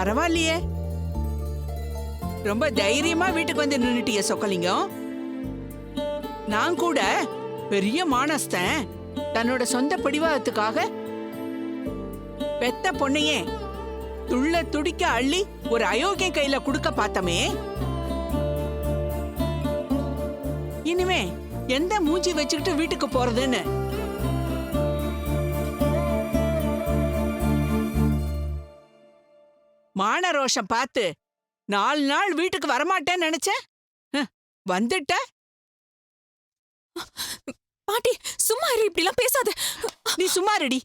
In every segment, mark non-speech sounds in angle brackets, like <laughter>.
பரவாயில்லையே. ரொம்ப தைரியமா வீட்டுக்கு வந்து நின்னுட்டிய சொக்கலிங்கம். நான் கூட பெரிய மானஸ்தன். தன்னோட சொந்த பிடிவாதத்துக்காக பெத்த பொண்ணையே துள்ள துடிக்க அள்ளி ஒரு அயோக்கிய கையில குடுக்க பார்த்தமே. இனிமே எந்த மூஞ்சி வச்சுக்கிட்டு வீட்டுக்கு போறதுன்னு மான ரோஷம் பார்த்து நாலு நாள் வீட்டுக்கு வரமாட்டேன்னு நினைச்சேன்? வந்துட்ட? பாட்டி சும்மா இரு இப்படிலாம் பேசாத. நீ சும்மா ரெடி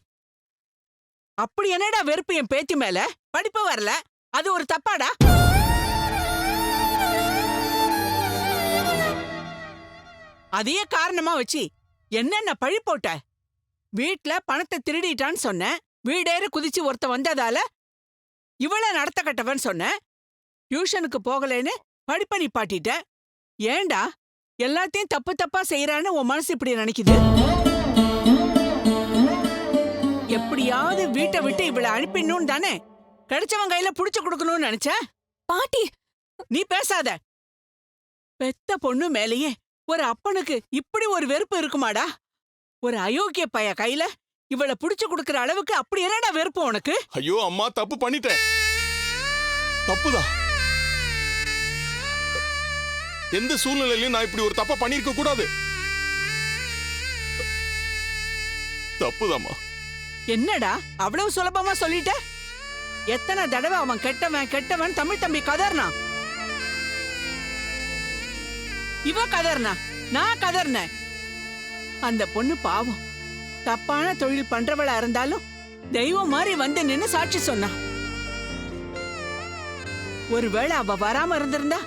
அப்படி என்னடா வெறுப்பு என் பேத்தி மேல? படிப்பு வரல? அது ஒரு தப்பாடா? அதையே காரணமா வச்சு என்னென்ன பழி போட்ட? வீட்ல பணத்தை திருடிட்டான்னு சொன்னேன். வீடேற குதிச்சு ஒருத்த வந்ததால இவள நடத்த கட்டவன் சொன்னேன். டியூஷனுக்கு போகலைன்னு படிப்பை நிப்பாட்டிட்ட ஏன்டா? எல்லாத்தையும் தப்பு தப்பா செய்யறான்னு உன் மனசு இப்படி நினைக்குது? எப்படியாவது வீட்டை விட்டு இவளை அனுப்பிடணும் தானே? கிடைச்சவன் கையில புடிச்சு கொடுக்கணும்னு நினைச்ச பாட்டி! நீ பேசாத. பெத்த பொண்ணு மேலேயே ஒரு அப்பனுக்கு இப்படி ஒரு வெறுப்பு இருக்குமாடா? ஒரு அயோக்கிய பைய கையில இவளை புடிச்சு கொடுக்கற அளவுக்கு அப்படி என்னடா வெறுப்பு உனக்கு? ஐயோ அம்மா தப்பு பண்ணிட்டேன். தப்புதா? எந்த சூழ்நிலையிலும் நான் இப்படி ஒரு தப்ப பண்ணிருக்க கூடாது. தப்புதாமா என்னடா? அவ்வளவு சுலபமா சொல்லிட்ட? எத்தனை தடவை அவன் கெட்டவன் கெட்டவன் தமிழ் தம்பி கதர்னா? இவ கதர்னா? நான் கதர்னேன் அந்த பொண்ணு பாவம். தப்பான தொழில் பண்றவளா இருந்தாலும் தெய்வம் மாதிரி வந்து நின்னு சாட்சி சொன்னா. ஒருவேளை அவ வராம இருந்திருந்தா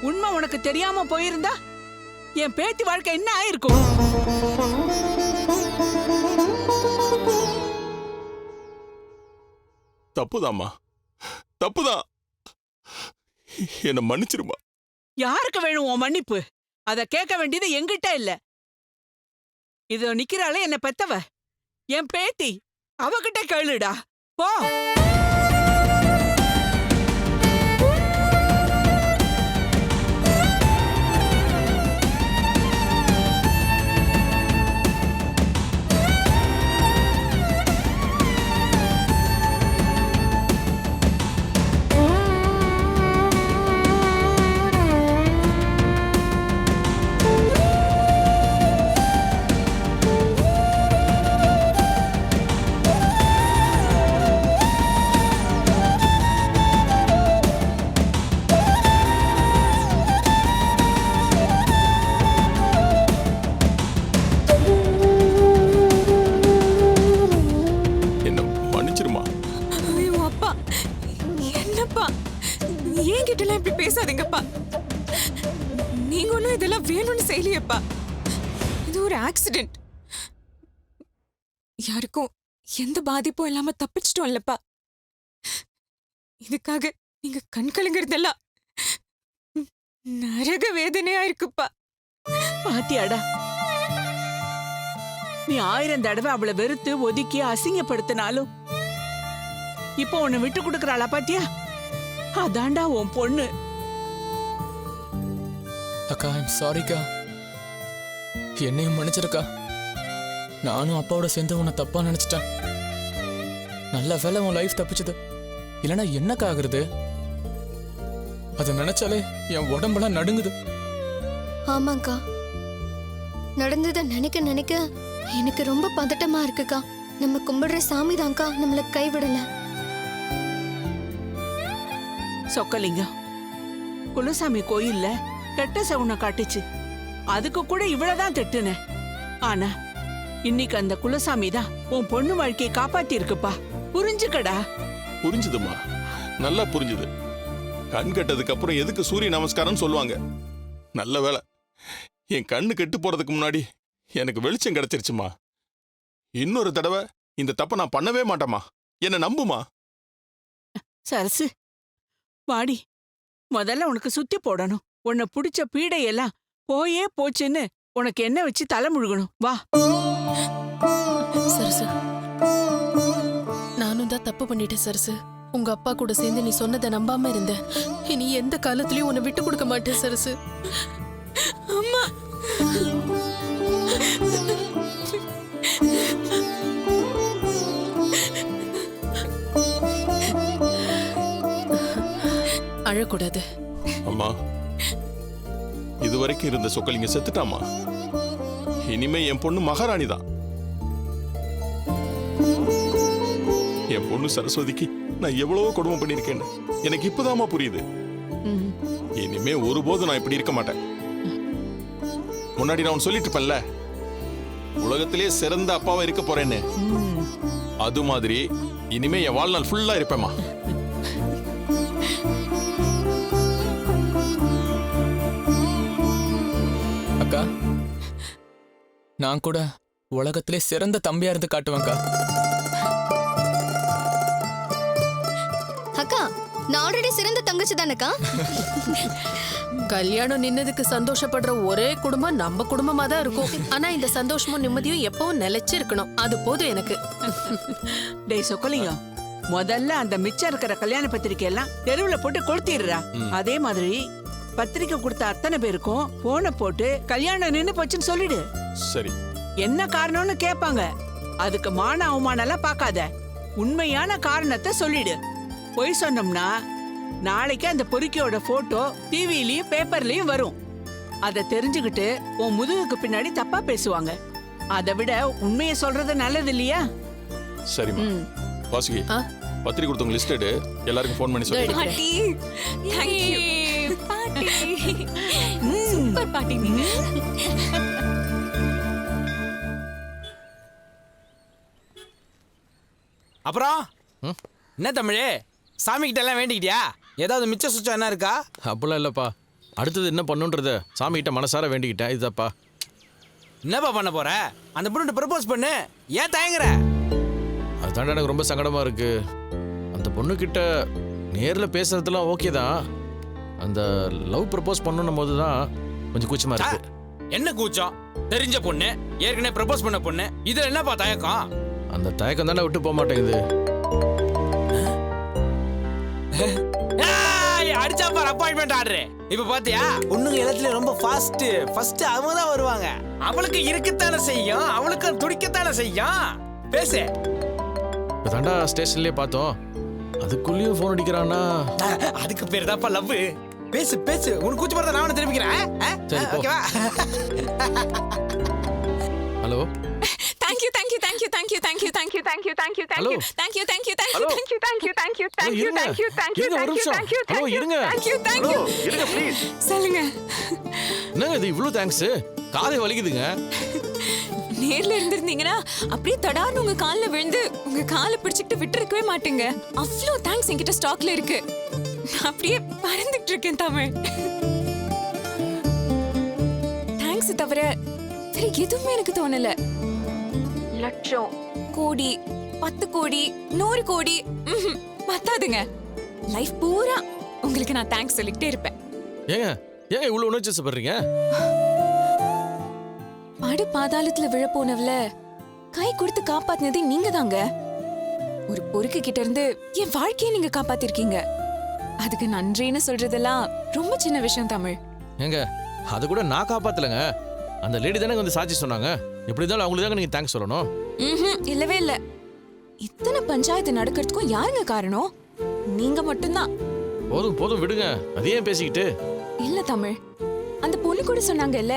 உண்மை உனக்கு தெரியாம போயிருந்தா என் பேத்தி வாழ்க்கை என்ன ஆயிருக்கும்? தப்புதாம்மா. தப்புதான் என்ன மன்னிச்சிருமா யாருக்கு வேணும் உன் மன்னிப்பு? அத கேட்க வேண்டியது எங்கிட்ட இல்ல. இதோ நிக்கிறாளே என்ன பெத்தவ. என் பேத்தி அவகிட்ட கேளுடா. போ. இப்படி பேசாதீங்கப்பா. நீங்க ஒன்றும் இதெல்லாம் வேணும்னு செய்யலையப்பா. இது ஒரு ஆக்சிடென்ட் யாருக்கும் எந்த பாதிப்பும் இல்லாம தப்பிச்சிட்டோம் இல்லப்பா. இதுக்காக நீங்க கண் கலங்குறதெல்லாம் நரக வேதனையா இருக்குப்பா. பாத்தியாடா. நீ ஆயிரம் தடவை அவளை வெறுத்து ஒதுக்கி அசிங்கப்படுத்தினாலும் இப்போ உன்னை விட்டு கொடுக்கறாளா பாத்தியா? அதான்டா உன் பொண்ணு. அக்கா ஐம் சாரிக்கா என்னையும் மன்னிச்சிருக்கா. நானும் அப்பாவோட சேர்ந்து உன்னை தப்பா நினைச்சிட்டேன். நல்ல வேலை உன் லைஃப் தப்பிச்சது. இல்லைன்னா என்னக்கா ஆகுறது? அதை நினைச்சாலே என் உடம்பெல்லாம் நடுங்குது. ஆமாக்கா நடந்ததை நினைக்க நினைக்க எனக்கு ரொம்ப பதட்டமா இருக்குக்கா. நம்ம கும்பிடுற சாமி தான்க்கா நம்மள கைவிடல. சொக்கலிங்கம். குலசாமி கோயில்ல கெட்ட சவுன காட்டுச்சு. அதுக்கு கூட இவ்வளவுதான் திட்டுன. ஆனா இன்னைக்கு அந்த குலசாமி தான் உன் பொண்ணு வாழ்க்கையை காப்பாத்தி இருக்குப்பா புரிஞ்சுக்கடா. புரிஞ்சுதுமா? நல்லா புரிஞ்சுது. கண் கெட்டதுக்கு அப்புறம் எதுக்கு சூரிய நமஸ்காரம் சொல்லுவாங்க? நல்ல வேலை என் கண்ணு கெட்டு போறதுக்கு முன்னாடி எனக்கு வெளிச்சம் கிடைச்சிருச்சுமா? இன்னொரு தடவை இந்த தப்பை நான் பண்ணவே மாட்டேமா என்ன நம்புமா? சரசு வாடி. முதல்ல உனக்கு சுத்தி போடணும். உன்னை பிடிச்ச பீடையெல்லாம் போயே போச்சுன்னு உனக்கு என்ன வச்சு தலை முழுகணும். வா. சரசு நானும் தான் தப்பு பண்ணிட்டேன் சரசு. உங்க அப்பா கூட சேர்ந்து நீ சொன்னதை நம்பாம இருந்த இனி எந்த காலத்துலயும் உன்னை விட்டு கொடுக்க மாட்டேன் சரசு. அம்மா. அழக்கூடாது அம்மா இதுவரைக்கும் இருந்த சொக்கலிங்க செத்துட்டாமா இனிமே என் பொண்ணு மகாராணி தான் என் பொண்ணு சரஸ்வதிக்கு நான் எவ்வளவோ கொடுமை பண்ணியிருக்கேன்னு எனக்கு இப்பதாம்மா புரியுது. இனிமே ஒருபோதும் நான் இப்படி இருக்க மாட்டேன். முன்னாடி நான் சொல்லிட்டு இருப்பேன்ல உலகத்திலே சிறந்த அப்பாவா இருக்க போறேன்னு. அது மாதிரி இனிமே என் வாழ்நாள் ஃபுல்லா இருப்பேம்மா. அக்கா நான் கூட உலகத்திலே சிறந்த தம்பியா இருந்து காட்டுவேன்க்கா அக்கா நான் ஆல்ரெடி சிறந்த தங்கச்சி தானக்கா? கல்யாணம் நின்னதுக்கு சந்தோஷப்படுற ஒரே குடும்பம் நம்ம குடும்பமா தான் இருக்கும். ஆனா இந்த சந்தோஷமும் நிம்மதியும் எப்பவும் நிலைச்சு இருக்கணும் அது போதும் எனக்கு. டேய் சொக்கலிங்கம் முதல்ல அந்த மிச்சம் இருக்கிற கல்யாண பத்திரிக்கை எல்லாம் தெருவுல போட்டு கொளுத்திடுறா. அதே மாதிரி பத்திரிக்கை கொடுத்த அத்தனை பேருக்கும் போனை போட்டு கல்யாணம் நின்னு போச்சுன்னு சொல்லிடு. சரி. என்ன காரணம்னு கேட்பாங்க அதுக்கு மான அவமானம் எல்லாம் பார்க்காத. உண்மையான காரணத்தை சொல்லிடு. பொய் சொன்னோம்னா நாளைக்கு அந்த பொறுக்கியோட போட்டோ டிவிலயும் பேப்பர்லயும் வரும். அதை தெரிஞ்சுக்கிட்டு உன் முதுகுக்கு பின்னாடி தப்பா பேசுவாங்க. அதை விட உண்மையை சொல்றது நல்லது இல்லையா? சரிம்மா. ம். வாசுகி ஆ? பத்திரிக்கை கொடுத்தவங்க லிஸ்ட் எடு. எல்லாருக்கும் ஃபோன் பண்ணி சொல்லு பாட்டி தேங்க்யூ பாட்டி சூப்பர் பாட்டி நீங்க. அப்புறம்? என்ன தமிழே? சாமி கிட்ட எல்லாம் வேண்டிக்கிட்டியா? ஏதாவது மிச்ச சுச்சம் என்ன இருக்கா? அப்படிலாம் இல்லைப்பா. அடுத்தது என்ன பண்ணுன்றத? சாமிகிட்ட மனசார வேண்டிக்கிட்டேன். இதுதாப்பா. என்னப்பா பண்ண போற? அந்த பொண்ணு ப்ரப்போஸ் பண்ணு. ஏன் தயங்குற? அதுதான்டா எனக்கு ரொம்ப சங்கடமா இருக்கு. அந்த பொண்ணுக்கிட்ட நேரில் பேசுறதுலாம் ஓகே தான். அந்த லவ் ப்ரப்போஸ் பண்ணணும் போது தான் கொஞ்சம் கூச்சமா இருக்கு. என்ன கூச்சம்? தெரிஞ்ச பொண்ணு ஏற்கனவே ப்ரப்போஸ் பண்ண பொண்ணு இதுல என்னப்பா தயக்கம்? அந்த தயக்கம் தானே விட்டு போக மாட்டேங்குது. அடிச்சா பாரு அப்பாயின்மெண்ட் ஆர்டர் இப்ப பாத்தியா? பொண்ணுங்க எல்லாத்துலயும் ரொம்ப ஃபாஸ்ட் ஃபர்ஸ்ட் அவங்க தான் வருவாங்க. அவளுக்கு இருக்கத்தானே செய்யும் அவளுக்கு துடிக்கத்தானே செய்யும். பேசு. இப்போ தாண்டா ஸ்டேஷன்லேயே பார்த்தோம். அதுக்குள்ளேயும் ஃபோன் அடிக்கிறான்னா? அதுக்கு பேர் தான்ப்பா லவ் பேசு பேசு உனக்கு கூச்சு பார்த்தா நான் உன்னை திரும்பிக்கிறேன் ஆ? ஆ? சரி, போ. ஓகேவா hello thank you thank you thank you thank you thank you thank you thank you thank you Hello. Thank you thank you thank you Hello. Thank you thank you thank you thank you இருங்க. Thank you thank you இருங்க, ஒரு நிமிஷம். Hello, இருங்க. Thank you thank you இருங்க please சொல்லுங்க என்னங்க இது இவ்வளோ தேங்க்ஸ் காதை வலிக்குதுங்க நேர்ல இருந்திருந்தீங்கன்னா அப்படியே தடார்னு உங்க கால்ல விழுந்து உங்க காலை பிடிச்சிட்டு விட்டுருக்கவே மாட்டேங்க அவ்வளோ தேங்க்ஸ் என்கிட்ட ஸ்டாக்ல இருக்கு நான் அப்படியே பறந்துட்டு இருக்கேன் தமிழ். தேங்க்ஸ் தவிர வேற எதுவுமே எனக்கு தோணல. லட்சம். கோடி பத்து கோடி நூறு கோடி பத்தாதுங்க. லைஃப் பூரா உங்களுக்கு நான் தேங்க்ஸ் சொல்லிக்கிட்டே இருப்பேன். ஏங்க ஏங்க இவ்வளோ உணர்ச்சி படுறீங்க படு பாதாளத்துல விழ போனவள கை கொடுத்து காப்பாத்தினதே நீங்க தாங்க ஒரு பொறுக்கு கிட்ட இருந்து என் வாழ்க்கையை நீங்க காப்பாத்திருக்கீங்க. அதுக்கு நன்றின்னு சொல்றதெல்லாம் ரொம்ப சின்ன விஷயம் தமிழ். ஏங்க அதை கூட நான் காப்பாத்தலைங்க. அந்த லேடி தானே வந்து சாட்சி சொன்னாங்க. எப்படி இருந்தாலும் அவங்களுக்கு தாங்க நீங்கள் தேங்க்ஸ் சொல்லணும். ம்ஹும், இல்லவே இல்ல. இத்தனை பஞ்சாயத்து நடக்கிறதுக்கும் யாருங்க காரணம்? நீங்க மட்டும்தான். போதும் போதும் விடுங்க. அதையே பேசிக்கிட்டு? இல்ல தமிழ். அந்த பொண்ணு கூட சொன்னாங்கல்ல.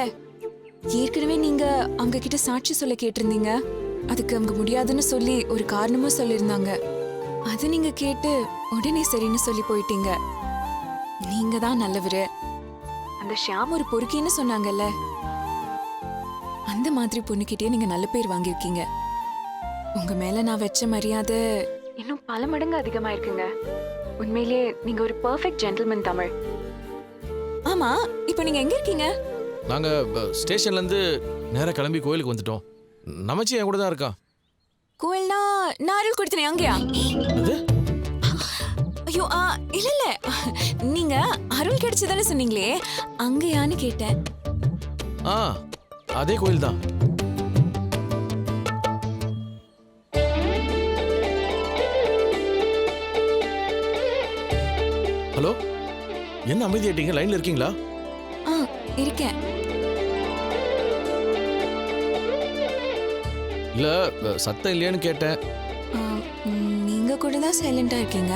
ஏற்கனவே நீங்க அவங்க கிட்ட சாட்சி சொல்ல கேட்டிருந்தீங்க. அதுக்கு அவங்க முடியாதுன்னு சொல்லி ஒரு காரணமும் சொல்லியிருந்தாங்க. அது நீங்க கேட்டு உடனே சரின்னு சொல்லி போயிட்டீங்க. நீங்க தான் நல்லவரு. அந்த ஷியாம் ஒரு பொறுக்கின்னு சொன்னாங்கல்ல. அந்த மாதிரி பொண்ணுகிட்டயே நீங்க நல்ல பேர் வாங்கியிருக்கீங்க. உங்க மேல நான் வச்ச மரியாதை இன்னும் பல மடங்கு அதிகமா இருக்குங்க உண்மையிலேயே நீங்க ஒரு பெர்ஃபெக்ட் ஜென்டில்மேன் தமிழ். ஆமா இப்போ நீங்க எங்க இருக்கீங்க? நாங்கள் ஸ்டேஷன்லேருந்து நேராக கிளம்பி கோயிலுக்கு வந்துட்டோம். நமச்சி என் கூட தான் இருக்கான் கோயில்னா அருள் கொடுத்தனே அங்கயா? அது? ஐயோ ஆ இல்ல இல்ல. நீங்க அருள் கிடைச்சதானே சொன்னீங்களே? அங்கயான்னு கேட்டேன். ஆ அதே கோயில் தான். ஹலோ? என்ன அமைதியாயிட்டீங்க லைன்ல இருக்கீங்களா? ஆ இருக்கேன். இல்ல சத்தம் இல்லையான்னு கேட்டேன். நீங்க கூட தான் சைலண்டா இருக்கீங்க.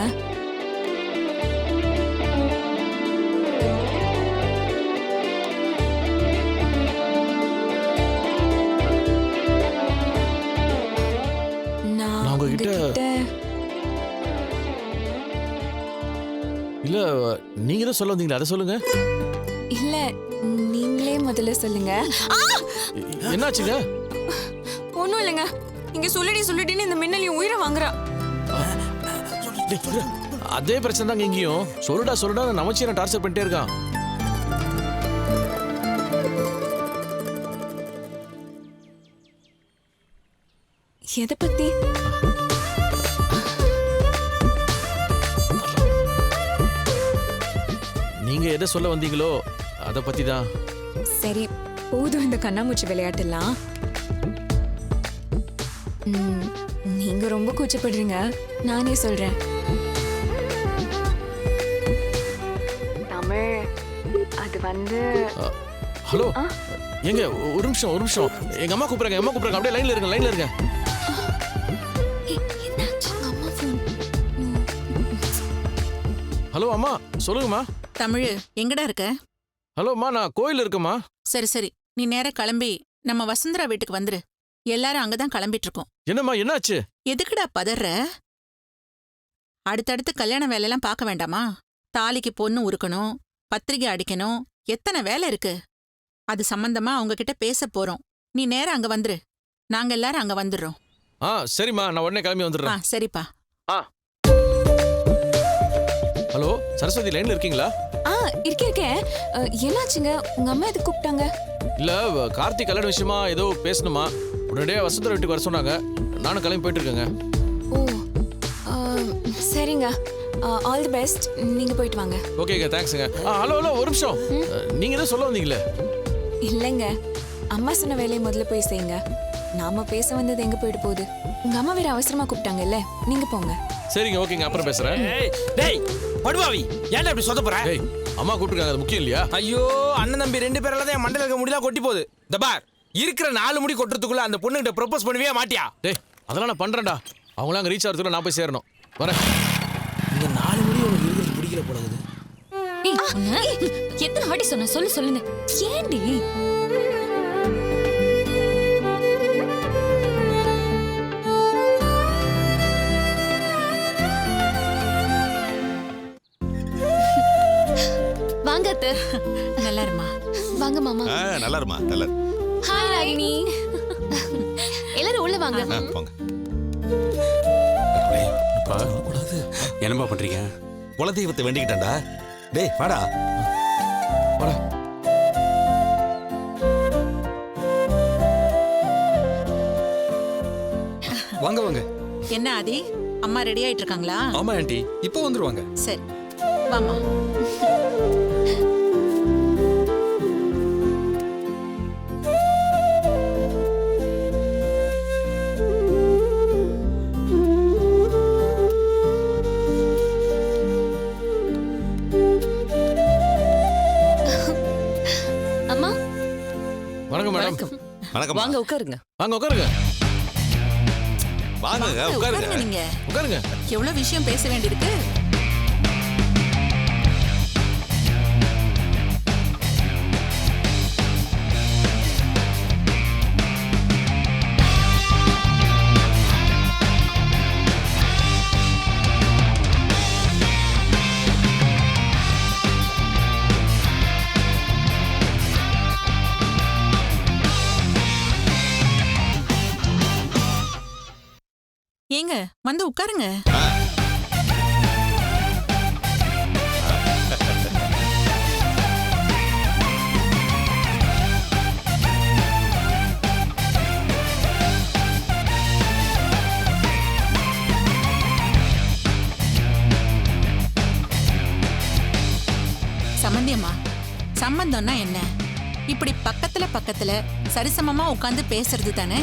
தான் சொல்ல வந்தீங்களா? அதை சொல்லுங்க. இல்ல நீங்களே முதல்ல சொல்லுங்க. என்னாச்சுங்க? ஒன்றும் இல்லைங்க. இங்க சொல்லிடி சொல்லிடின்னு இந்த மின்னல் என் உயிரை வாங்குறா. அதே பிரச்சனை தாங்க இங்கேயும். சொல்லுடா சொல்லுடா நமச்சி நான் டார்ச்சர் பண்ணிட்டே இருக்கான். எதை பத்தி? நீங்க எதை சொல்ல வந்தீங்களோ அதை பத்தி தான் சரி போதும் இந்த கண்ணாமூச்சி விளையாட்டெல்லாம் ம், நீங்க ரொம்ப கூச்சப்படுறீங்க. நானே சொல்றேன். தமிழ் அது வந்து ஹலோ ஏங்க ஒ- ஒரு நிமிஷம் ஒரு நிமிஷம். எங்க அம்மா கூப்பிடுறாங்க அம்மா கூப்பிடுறாங்க. அப்படியே லைன்ல இருங்க லைன்ல இருங்க. ஹலோ அம்மா சொல்லுங்கம்மா. தமிழ் எங்கடா இருக்க? ஹலோ அம்மா நான் கோயில் இருக்கேம்மா. சரி சரி. நீ நேரா கிளம்பி நம்ம வசுந்தரா வீட்டுக்கு வந்துரு. எல்லாரும் அங்கதான் கிளம்பிட்டு இருக்கோம் என்னம்மா என்னாச்சு? எதுக்குடா பதற? அடுத்தடுத்து கல்யாண வேலையெல்லாம் பார்க்க வேண்டாமா? தாலிக்கு பொண்ணு உருக்கணும் பத்திரிகை அடிக்கணும் எத்தனை வேலை இருக்கு? அது சம்பந்தமா அவங்க கிட்ட பேச போறோம். நீ நேரா அங்க வந்துரு. நாங்க எல்லாரும் அங்க வந்துடுறோம். ஆ சரிம்மா. நான் உடனே கிளம்பி ஆ வந்துடுறேன் சரிப்பா ஹலோ சரஸ்வதி லைன்ல இருக்கீங்களா? ஆ இருக்கேன் அ, என்னாச்சுங்க? உங்க அம்மா எதுக்கு கூப்பிட்டாங்க? இல்ல கார்த்திக் கல்யாண விஷயமா ஏதோ பேசணுமா? உடனடியே வசந்தர வீட்டுக்கு வர சொன்னாங்க. நானும் கிளம்பி போயிட்டு இருக்கேங்க ஓ சரிங்க. ஆல் தி பெஸ்ட் நீங்க போயிட்டு வாங்க. ஓகேங்க தேங்க்ஸுங்க ஆ ஹலோ ஹலோ ஒரு நிமிஷம். நீங்க ஏதோ சொல்ல வந்தீங்களே? இல்லைங்க. அம்மா சொன்ன வேலையை முதல்ல போய் செய்யுங்க. நாம பேச வந்தது எங்க போயிட்டு போகுது? உங்க அம்மா வேற அவசரமா கூப்பிட்டாங்கல்ல? நீங்க போங்க. சரிங்க ஓகேங்க அப்புறம் பேசுறேன். டேய் படுவாவி ஏன்டா இப்படி சொத போற அம்மா கூப்பிட்டுருக்காங்க அது முக்கியம் இல்லையா? ஐயோ அண்ணன் தம்பி ரெண்டு பேரால தான் என் மண்டல இருக்க முடியல கொட்டி போகுது. இந்த பார் இருக்கிற நாலு முடி கொட்டுறதுக்குள்ள அந்த பொண்ணுகிட்ட ப்ரொபோஸ் பண்ணுவியா மாட்டியா? டேய் அதெல்லாம் நான் பண்றேன்டா. அவங்களாம் அங்கே ரீச் ஆகிறதுக்குள்ள நான் போய் சேரணும். வரேன். இந்த நாலு முடி உனக்கு இருக்கிறது பிடிக்கல போலகுது எத்தனை வாட்டி சொன்ன? சொல்லு சொல்லுங்க ஏண்டி அத்தை நல்லா இருமா வாங்க மாமா. ஆ நல்லா இருமா நல்லா இரு. ஹாய் ராகினி. எல்லாரும் உள்ள வாங்க. ஆ, போங்க. என்னம்மா பண்றீங்க? குலதெய்வத்தை வேண்டிக்கிட்டேன்டா. டேய் வாடா. வாடா. வாங்க வாங்க. என்ன ஆதி? அம்மா ரெடி ஆயிட்டு இருக்காங்களா ஆமா ஆண்டி. இப்போ வந்துருவாங்க. சரி. வாமா வாங்க உட்காருங்க. வாங்க உட்காருங்க. வாங்க உட்காருங்க. உட்காருங்க நீங்க. உட்காருங்க. எவ்வளவு விஷயம் பேச வேண்டியிருக்கு? ஏங்க வந்து உட்காருங்க. சம்பந்தியம்மா சம்பந்தம்னா என்ன? இப்படி பக்கத்துல பக்கத்துல சரிசமமா உட்காந்து பேசுறது தானே?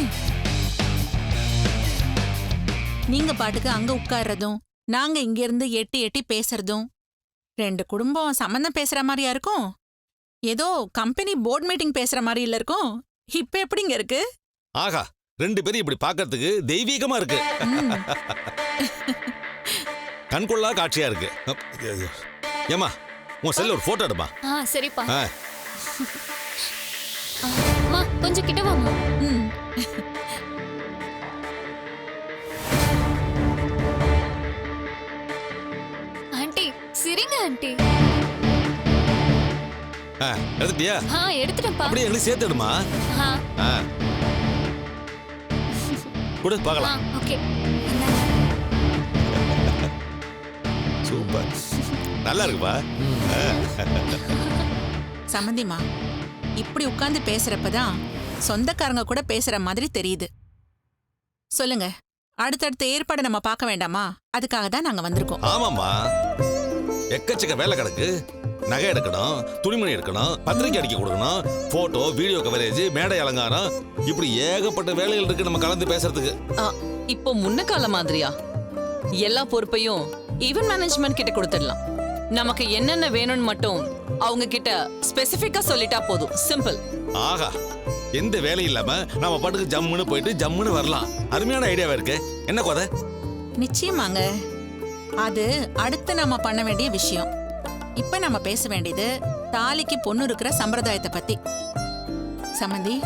நீங்க பாட்டுக்கு அங்க உட்கார்றதும் நாங்க இங்க இருந்து எட்டி எட்டி பேசுறதும். ரெண்டு குடும்பம் சம்மந்தம் பேசுற மாதிரியா இருக்கும்? ஏதோ கம்பெனி போர்ட் மீட்டிங் பேசுற மாதிரி இல்ல இருக்கும்? இப்ப எப்படிங்க இருக்கு? ஆகா ரெண்டு பேரும் இப்படி பார்க்கறதுக்கு தெய்வீகமா இருக்கு. கண்கொள்ளா காட்சியா இருக்கு. ஏம்மா உன் செல்ல ஒரு போட்டோ எடுமா? ஆ சரிப்பா. அம்மா கொஞ்சம் கிட்ட வாமா ம். ஆண்டி. ஆ, எடுத்துட்டியா? ஆ எடுத்துட்டேன்ப்பா. அப்படியே எங்களுக்கு சேர்த்து எடுமா ஆ. ஆ. கொடு பார்க்கலாம். ஓகே. சூப்பர். நல்லா இருக்குப்பா. சம்மந்திமா இப்படி உட்கார்ந்து பேசுறப்பதான் சொந்தக்காரங்க கூட பேசுற மாதிரி தெரியுது. சொல்லுங்க அடுத்தடுத்த ஏற்பாடு நம்ம பார்க்க வேண்டாமா? அதுக்காக தான் நாங்க வந்திருக்கோம். ஆமாம்மா. எக்கச்சக்க வேலை கிடக்கு. நகை எடுக்கணும் துணிமணி எடுக்கணும் பத்திரிக்கை அடிக்க கொடுக்கணும் போட்டோ வீடியோ கவரேஜ் மேடை அலங்காரம். இப்படி ஏகப்பட்ட வேலைகள் இருக்கு நம்ம கலந்து பேசுறதுக்கு. இப்போ முன்ன கால மாதிரியா? எல்லா பொறுப்பையும் ஈவென்ட் மேனேஜ்மெண்ட் கிட்ட கொடுத்துடலாம். நமக்கு என்னென்ன வேணும்னு மட்டும் அவங்க கிட்ட ஸ்பெசிஃபிக்கா சொல்லிட்டா போதும். சிம்பிள் ஆஹா எந்த வேலையும் இல்லாம நம்ம பாட்டுக்கு ஜம்முன்னு போயிட்டு ஜம்முன்னு வரலாம். அருமையான ஐடியாவா இருக்கு. என்ன கோதை? நிச்சயமாங்க. அது அடுத்து நம்ம பண்ண வேண்டிய விஷயம். இப்ப நம்ம பேச வேண்டியது தாலிக்கு பொண்ணு இருக்கிற சம்பிரதாயத்தை பத்தி. சம்மந்தி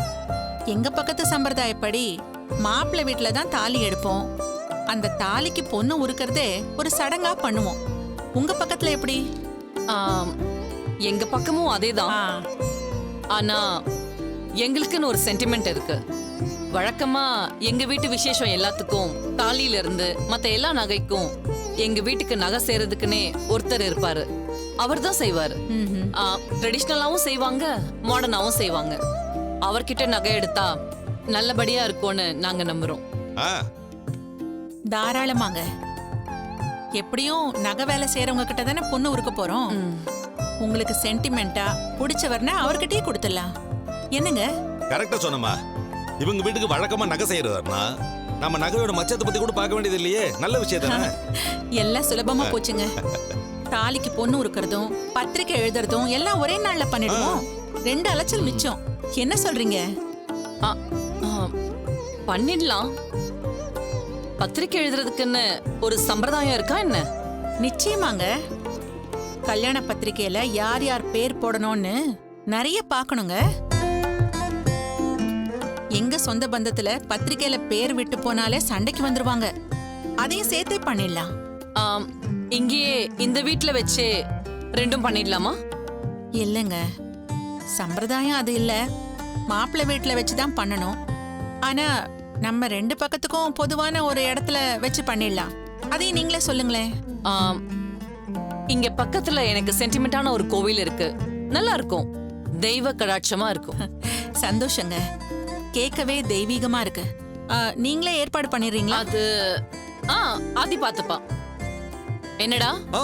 எங்க பக்கத்து சம்பிரதாயப்படி மாப்பிள்ளை வீட்டில தான் தாலி எடுப்போம். அந்த தாலிக்கு பொண்ணு உருக்கிறதே ஒரு சடங்கா பண்ணுவோம். உங்க பக்கத்துல எப்படி? எங்க பக்கமும் அதேதான். ஆ, ஆனா எங்களுக்குன்னு ஒரு சென்டிமெண்ட் இருக்கு. வழக்கமா எங்க வீட்டு விசேஷம் எல்லாத்துக்கும் தாலியில இருந்து மத்த எல்லா நகைக்கும் எங்க வீட்டுக்கு நகை செய்யறதுக்குன்னே ஒருத்தர் இருப்பாரு. அவர் தான் செய்வாரு. ட்ரெடிஷ்னலாவும் செய்வாங்க மாடர்னாவும் செய்வாங்க. அவர்கிட்ட நகை எடுத்தா நல்லபடியா இருக்கும்னு நாங்க நம்புறோம். ஆ. தாராளமாங்க. எப்படியும் நகை வேலை செய்யறவங்க கிட்ட தானே பொண்ணு உருக்க போறோம். உங்களுக்கு சென்டிமெண்டா பிடிச்சவர்னா அவர்கிட்டயே கொடுத்துடலாம். என்னங்க? கரெக்டா சொன்னம்மா. இவங்க வீட்டுக்கு வழக்கமா நகை செய்யறதுனா நம்ம நகையோட மச்சத்தை பத்தி கூட பார்க்க வேண்டியது இல்லையே? நல்ல விஷயம் தானே <laughs> எல்லாம் சுலபமா போச்சுங்க. தாலிக்கு பொண்ணு உருக்கிறதும் பத்திரிக்கை எழுதுறதும் எல்லாம் ஒரே நாள்ல பண்ணிடுவோம். ரெண்டு அலைச்சல் மிச்சம். என்ன சொல்றீங்க? ஆ, ஆ, பண்ணிடலாம். பத்திரிக்கை எழுதுறதுக்குன்னு ஒரு சம்பிரதாயம் இருக்கா என்ன? நிச்சயமாங்க. கல்யாண பத்திரிக்கையில யார் யார் பேர் போடணும்னு நிறைய பார்க்கணுங்க. எங்க சொந்த பந்தத்துல பத்திரிக்கையில பேர் விட்டு போனாலே சண்டைக்கு வந்துருவாங்க. அதையும் சேர்த்தே பண்ணிடலாம். ஆம், இங்கேயே இந்த வீட்ல வச்சே ரெண்டும் பண்ணிடலாமா? இல்லைங்க. சம்பிரதாயம் அது இல்ல. மாப்பிள்ளை வீட்டுல வச்சு தான் பண்ணணும். ஆனா நம்ம ரெண்டு பக்கத்துக்கும் பொதுவான ஒரு இடத்துல வச்சு பண்ணிடலாம். அதையும் நீங்களே சொல்லுங்களேன். ஆம், இங்க பக்கத்துல எனக்கு சென்டிமெண்டான ஒரு கோவில் இருக்கு. நல்லா இருக்கும். தெய்வ கடாட்சமா இருக்கும். <laughs> சந்தோஷங்க. கேட்கவே தெய்வீகமா இருக்கு. நீங்களே ஏற்பாடு பண்ணிடுறீங்களா? அது ஆ ஆதி பாத்துப்பா என்னடா? ஆ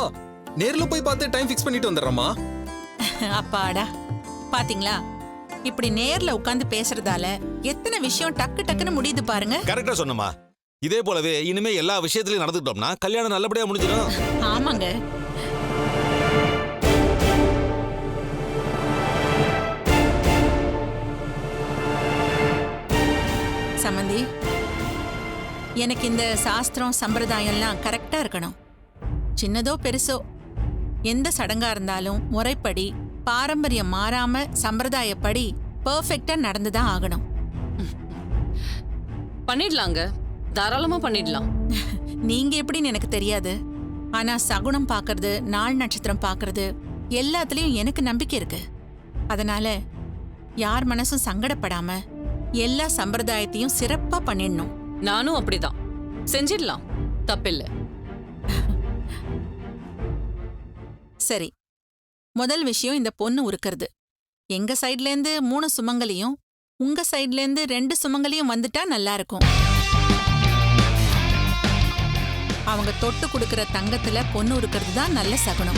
நேர்ல போய் பார்த்து டைம் ஃபிக்ஸ் பண்ணிட்டு வந்துடுறோமா <laughs> அப்பாடா. பாத்தீங்களா? இப்படி நேர்ல உட்கார்ந்து பேசுறதால எத்தனை விஷயம் டக்கு டக்குன்னு முடியுது பாருங்க. கரெக்டா சொன்னம்மா. இதே போலவே இனிமே எல்லா விஷயத்திலயும் நடந்துக்கிட்டோம்னா கல்யாணம் நல்லபடியா முடிஞ்சிடும். ஆமாங்க. சம்மந்தி எனக்கு இந்த சாஸ்திரம் சம்பிரதாயம்லாம் கரெக்டா இருக்கணும். சின்னதோ பெருசோ. எந்த சடங்கா இருந்தாலும் முறைப்படி பாரம்பரியம் மாறாம சம்பிரதாயப்படி பெர்ஃபெக்ட்டா நடந்துதான் ஆகணும். பண்ணிடலாங்க. தாராளமா பண்ணிடலாம். நீங்க எப்படின்னு எனக்கு தெரியாது. ஆனா சகுனம் பார்க்கறது நாள் நட்சத்திரம் பார்க்கறது எல்லாத்துலயும் எனக்கு நம்பிக்கை இருக்கு. அதனால யார் மனசும் சங்கடப்படாம எல்லா சம்பிரதாயத்தையும் சிறப்பா பண்ணிடணும். நானும் அப்படிதான். செஞ்சிடலாம். தப்பில்ல. சரி. முதல் விஷயம் இந்த பொண்ணு உருக்கிறது. எங்க சைட்ல இருந்து மூணு சுமங்கலியும் உங்க சைட்ல இருந்து ரெண்டு சுமங்கலியும் வந்துட்டா நல்லா இருக்கும் அவங்க தொட்டு கொடுக்கிற தங்கத்துல பொண்ணு உருக்கிறது தான் நல்ல சகுனம்.